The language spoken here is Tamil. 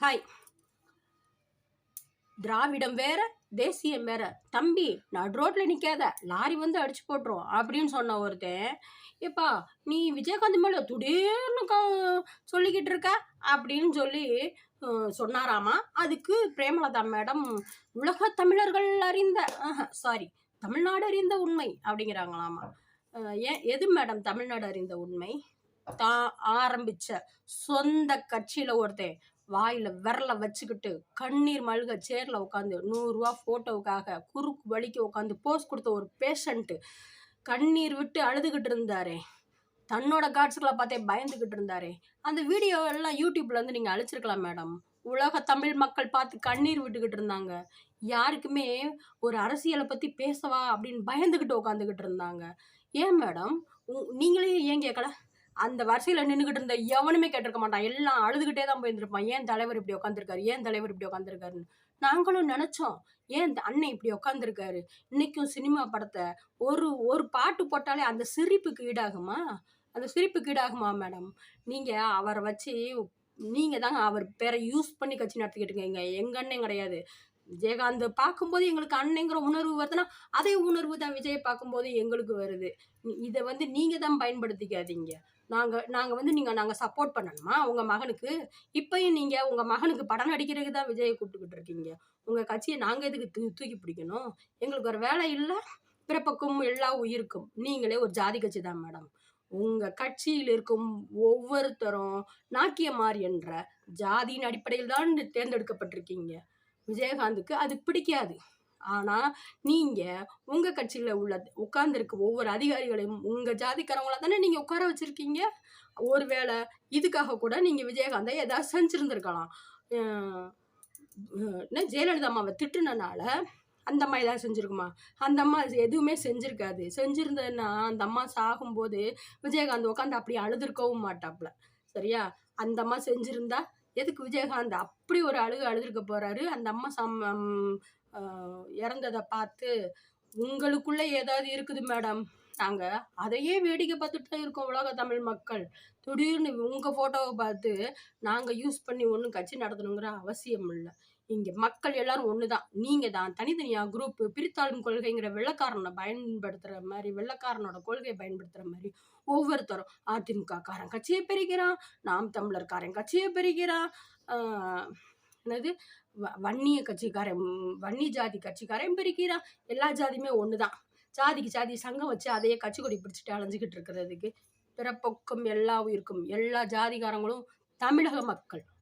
ஹாய். திராவிடம் வேற தேசியம் வேற. தம்பி நடு ரோட்டில் நிற்காத லாரி வந்து அடிச்சு போட்டுரும் அப்படின்னு சொன்ன ஒருத்தன் ஏப்பா நீ விஜயகாந்த் மேலே துடீர்னு க- சொல்லிக்கிட்டு இருக்க? அப்படின்னு சொல்லி சொன்னாராமா. அதுக்கு பிரேமலதா மேடம் உலக தமிழர்கள் அறிந்த சாரி தமிழ்நாடு அறிந்த உண்மை அப்படிங்கிறாங்களாமா. ஏன் எது மேடம் தமிழ்நாடு அறிந்த உண்மை? தான் ஆரம்பிச்ச சொந்த கட்சியில் ஒருத்தன் வாயில் விரல வச்சுக்கிட்டு கண்ணீர் மல்க சேரில் உட்காந்து நூறுரூவா ஃபோட்டோவுக்காக குறுக்கு வலிக்கு உட்காந்து போஸ் கொடுத்த ஒரு பேஷண்ட்டு கண்ணீர் விட்டு அழுதுகிட்டு இருந்தாரே. தன்னோட காட்ஸ்களை பார்த்தே பயந்துக்கிட்டு இருந்தாரே. அந்த வீடியோ எல்லாம் யூடியூப்ல நீங்கள் நீங்க அழிச்சிருக்கலாம் மேடம் உலக தமிழ் மக்கள் பார்த்து கண்ணீர் விட்டுக்கிட்டு இருந்தாங்க. யாருக்குமே ஒரு அரசியலை பற்றி பேசவா அப்படின்னு பயந்துக்கிட்டு உட்காந்துக்கிட்டு இருந்தாங்க. ஏன் மேடம் உ- நீங்களே ஏன் கேட்கல அந்த வரிசையில் நின்றுக்கிட்டு இருந்த எவனுமே கேட்டிருக்க மாட்டான். எல்லாம் அழுதுகிட்டே தான் போயிருந்திருப்பான் ஏன் தலைவர் இப்படி உட்காந்துருக்காரு ஏன் தலைவர் இப்படி உட்காந்துருக்காருன்னு நாங்களும் நினச்சோம். ஏன் இந்த அண்ணன் இப்படி உட்காந்துருக்காரு இன்னைக்கும் சினிமா படத்தை ஒரு ஒரு பாட்டு போட்டாலே அந்த சிரிப்புக்கு ஈடாகுமா? அந்த சிரிப்புக்கு ஈடாகுமா மேடம்? நீங்கள் அவரை வச்சு நீங்கள் தாங்க அவர் பேரை யூஸ் பண்ணி கட்சி நடத்திக்கிட்டுங்க எங்கள் எங்கள் அண்ணன் கிடையாது. விஜயகாந்த் பார்க்கும்போது எங்களுக்கு அண்ணங்கிற உணர்வு வருதுன்னா அதே உணர்வு தான் விஜயை பார்க்கும்போது எங்களுக்கு வருது. இதை வந்து நீங்கள் தான் பயன்படுத்திக்காதீங்க. நாங்கள் நாங்கள் வந்து நீங்கள் நாங்கள் சப்போர்ட் பண்ணணுமா? உங்கள் மகனுக்கு? இப்பயும் நீங்கள் உங்கள் மகனுக்கு படம் நடிக்கிறதுக்கு தான் விஜயை கூப்பிட்டுக்கிட்டு இருக்கீங்க. உங்கள் கட்சியை நாங்கள் எதுக்கு தூ தூக்கி பிடிக்கணும்? எங்களுக்கு ஒரு வேலை இல்லை பிறப்புக்கும் எல்லா உயிருக்கும். நீங்களே ஒரு ஜாதி கட்சி தான் மேடம் உங்கள் கட்சியில் இருக்கும் ஒவ்வொருத்தரும் நாக்கியமார் என்ற ஜாதியின் அடிப்படையில் தான் தேர்ந்தெடுக்கப்பட்டிருக்கீங்க. விஜயகாந்துக்கு அது பிடிக்காது. ஆனால் நீங்கள் உங்கள் கட்சியில் உள்ள உட்கார்ந்துருக்க ஒவ்வொரு அதிகாரிகளையும் உங்கள் ஜாதிக்காரவங்கள தானே நீங்கள் உட்கார வச்சுருக்கீங்க? ஒருவேளை இதுக்காக கூட நீங்கள் விஜயகாந்தை ஏதாவது செஞ்சுருந்துருக்கலாம். என்ன ஜெயலலிதா அம்மாவை திட்டுனனால அந்த அம்மா ஏதாவது செஞ்சுருக்குமா? அந்த அம்மா அது எதுவுமே செஞ்சுருக்காது. செஞ்சுருந்ததுன்னா அந்த அம்மா சாகும்போது விஜயகாந்த் உட்காந்து அப்படி அழுதுருக்கவும் மாட்டாப்புல சரியா? அந்த அம்மா செஞ்சுருந்தா எதுக்கு விஜயகாந்த் அப்படி ஒரு அழுகு அழுதுருக்க போறாரு? அந்த அம்மா சம் இறந்ததை பார்த்து உங்களுக்குள்ள ஏதாவது இருக்குது மேடம்? நாங்கள் அதையே வேடிக்கை பார்த்துட்டு தான் இருக்கோம் உலக தமிழ் மக்கள். திடீர்னு உங்கள் ஃபோட்டோவை பார்த்து நாங்கள் யூஸ் பண்ணி ஒன்றும் கட்சி நடத்தணுங்கிற அவசியம் இல்லை. இங்கே மக்கள் எல்லாரும் தான் நீங்கள் தான் தனித்தனியாக குரூப் பிரித்தாளும் கொள்கைங்கிற வெள்ளக்காரனை பயன்படுத்துகிற மாதிரி வெள்ளக்காரனோட கொள்கையை பயன்படுத்துகிற மாதிரி ஒவ்வொருத்தரும் அதிமுக காரன் கட்சியை பிரிக்கிறான் நாம் தமிழர்காரன் கட்சியை பிரிக்கிறான். என்னது? வ- வன்னிய கட்சிக்காரன் வன்னி ஜாதி கட்சிக்காரன் பிரிக்கிறான். எல்லா ஜாதியுமே ஒன்று தான் ஜாதிக்கு ஜாதி சங்கம் வச்சு அதையே கட்சி கொடி பிடிச்சிட்டு அலைஞ்சிக்கிட்டு இருக்கிறதுக்கு பிறப்பொக்கும் எல்லா உயிருக்கும் எல்லா ஜாதிகாரங்களும் தமிழக மக்கள்.